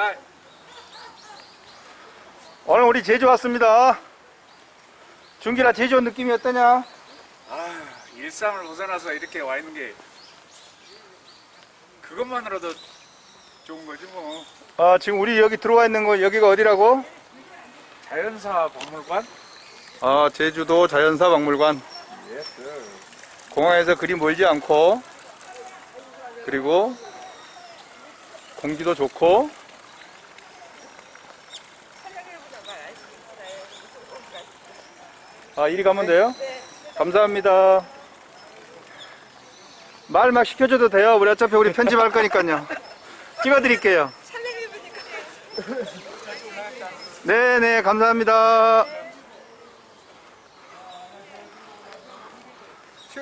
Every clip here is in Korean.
아, 오늘 우리 제주 왔습니다. 준기라 제주 온 느낌이 어떠냐? 아, 일상을 벗어나서 이렇게 와 있는 게 그것만으로도 좋은 거지 뭐. 아, 지금 우리 여기 들어와 있는 거 여기가 어디라고? 자연사 박물관? 아, 제주도 자연사 박물관. 예스. 공항에서 그리 멀지 않고 그리고 공기도 좋고 아 이리 가면 돼요? 감사합니다 말 막 시켜줘도 돼요 우리 어차피 우리 편집할 거니까요 찍어드릴게요 네네 감사합니다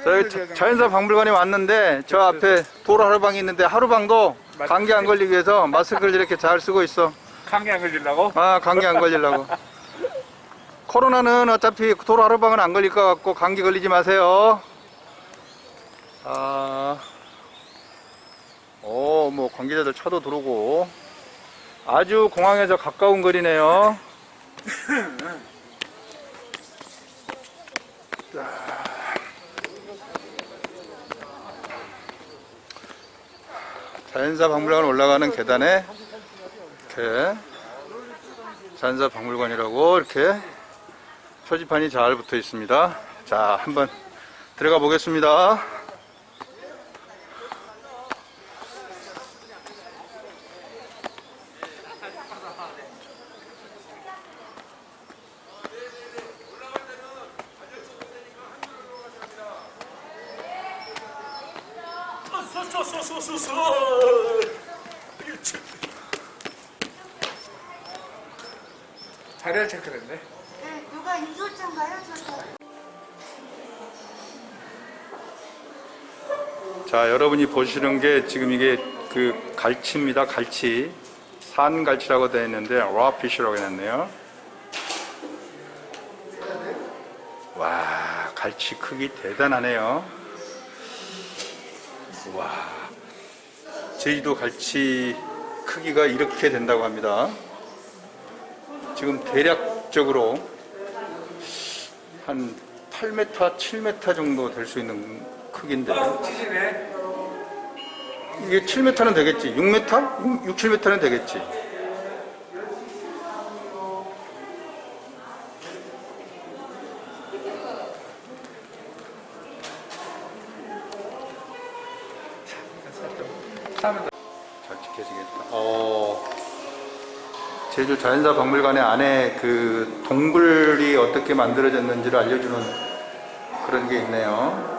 저희 자- 자연사 박물관에 왔는데 저 앞에 도로 하루방이 있는데 하루방도 감기 안 걸리기 위해서 마스크를 이렇게 잘 쓰고 있어. 감기 안 걸리려고? 아 감기 안 걸리려고. 코로나는 어차피 도로 하루방은 안 걸릴 것 같고 감기 걸리지 마세요. 아, 오, 뭐 관계자들 차도 들어오고 아주 공항에서 가까운 거리네요. 자연사 박물관 올라가는 계단에 이렇게 자연사 박물관이라고 이렇게 표지판이 잘 붙어 있습니다. 자, 한번 들어가 보겠습니다. 자리를 체크했네. 인솔장가요? 저거. 자, 여러분이 보시는 게 지금 이게 그 갈치입니다. 갈치. 산 갈치라고 되어 있는데 라피쉬라고 해놨네요. 와, 갈치 크기 대단하네요. 와, 제주도 갈치 크기가 이렇게 된다고 합니다. 지금 대략적으로 한 8m, 7m 정도 될 수 있는 크기인데. 치시네. 이게 7m는 되겠지. 6m? 6, 7m는 되겠지. 사면 잘 지켜지겠다. 어, 제주 자연사 박물관의 안에 그 동굴이 어떻게 만들어졌는지를 알려주는 그런 게 있네요.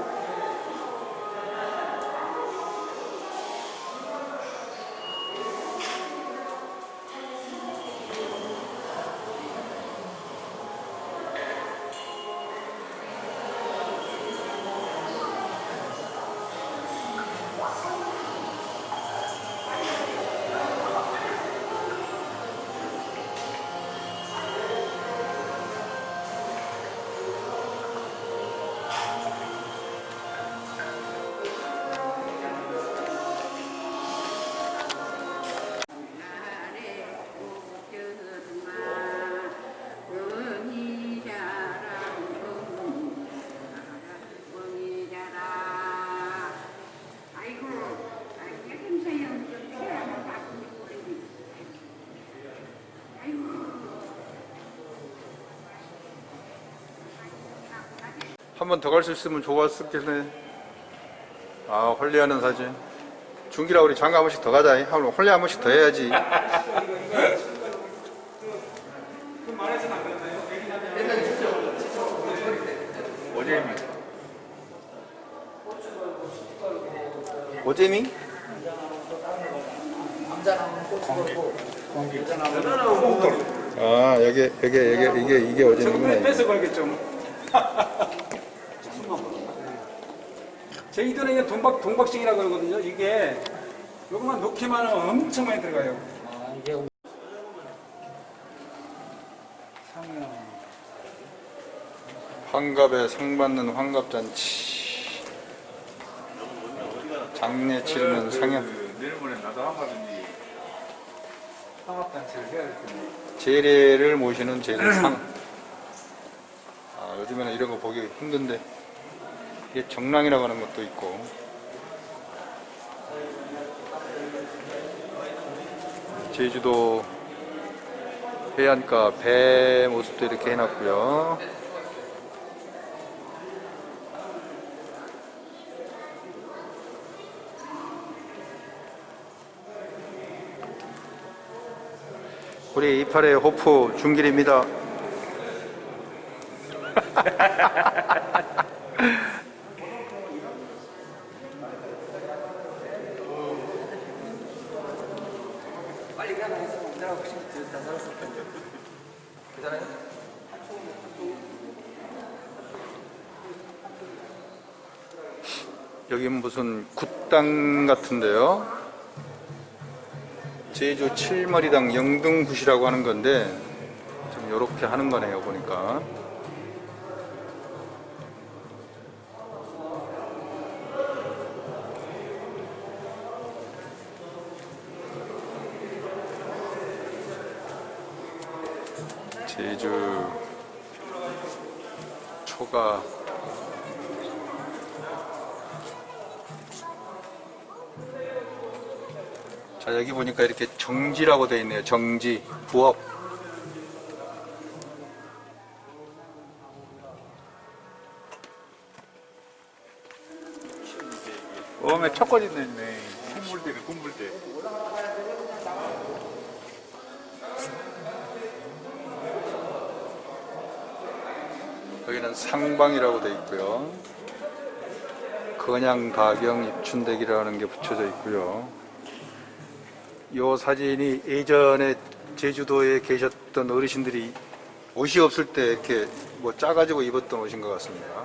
한 번 더 갈 수 있으면 좋았을 텐데. 아, 홀리하는 사진. 중기라 우리 장가 한 번씩 더 가자. 한 번, 홀리 한 번씩 더 해야지. 어제미. 오재미? 아, 여기, 여기, 여기, 이게, 이게 오재미구나. 제주도는 이게 동박 동박싱이라고 그러거든요. 이게 요것만 놓기만 하면 엄청 많이 들어가요. 환갑에 상 받는 환갑잔치. 장례 치르는 상현. 그 내일모레 나도 한가든지 상업단체를 해야 될 텐데. 재래를 모시는 재래상. 아, 요즘에는 이런 거 보기 힘든데 이게 정랑이라고 하는 것도 있고. 제주도 해안가 배 모습도 이렇게 해놨고요. 우리 이팔의 호프 중길입니다. 빨리 그냥 내가 훨씬 더 살았을 텐데. 괜찮아요? 여긴 무슨 굿당 같은데요. 제주 칠머리당 영등굿이라고 하는 건데 좀 요렇게 하는 거네요 보니까. 제주 초가 자 여기 보니까 이렇게 정지라고 되어 있네요 정지 부업 웜에 초콜릿 있네. 군불대네, 군불대. 여기는 상방이라고 되어 있고요. 건양 가경 입춘대기라는 게 붙여져 있고요. 이 사진이 예전에 제주도에 계셨던 어르신들이 옷이 없을 때 이렇게 뭐 짜가지고 입었던 옷인 것 같습니다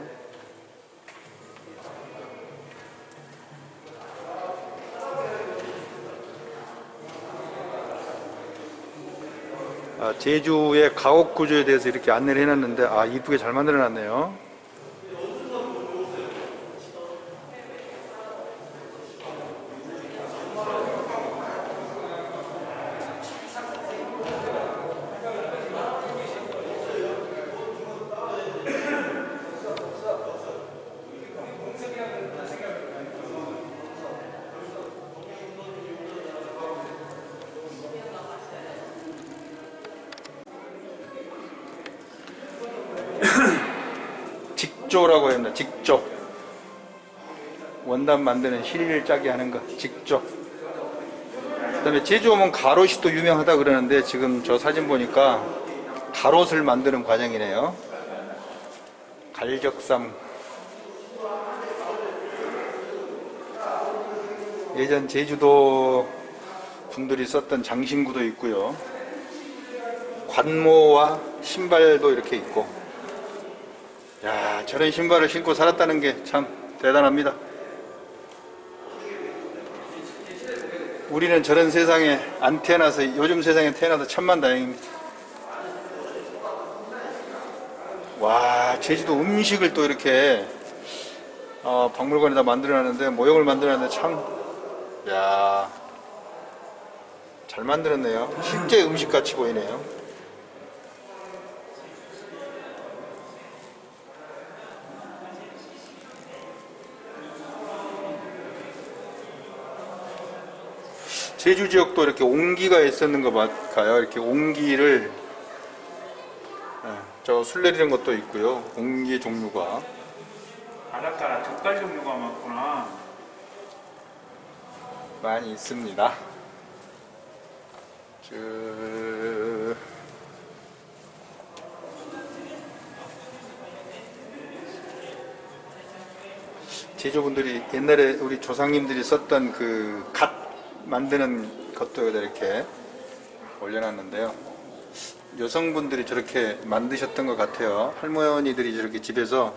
제주의 가옥 구조에 대해서 이렇게 안내를 해놨는데 아 이쁘게 잘 만들어 놨네요. 직조라고 했나 직조. 원단 만드는 실을 짜게 하는 거 직조. 그 다음에 제주 오면 또 유명하다 그러는데 지금 저 사진 보니까 가롯을 만드는 과정이네요. 갈적삼. 예전 제주도 분들이 썼던 장신구도 있고요. 관모와 신발도 이렇게 있고. 야, 저런 신발을 신고 살았다는 게 참 대단합니다. 우리는 저런 세상에 안 태어나서 요즘 세상에 태어나서 천만 다행입니다. 와, 제주도 음식을 또 이렇게 어, 박물관에다 만들어놨는데 모형을 만들어놨는데 참, 야, 잘 만들었네요. 실제 음식 같이 보이네요. 제주 지역도 이렇게 옹기가 있었는 것 같아요. 이렇게 옹기를 저 술 내리는 것도 있고요. 옹기 종류가 바닷가 젓갈 종류가 많구나. 많이 있습니다. 저... 제주분들이 옛날에 우리 조상님들이 썼던 그 갓 만드는 것도 이렇게 올려놨는데요. 여성분들이 저렇게 만드셨던 것 같아요. 할머니들이 저렇게 집에서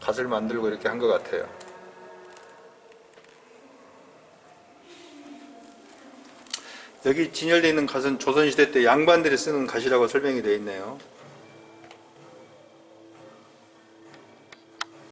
갓을 만들고 이렇게 한 것 같아요. 여기 진열되어 있는 갓은 조선시대 때 양반들이 쓰는 갓이라고 설명이 되어 있네요.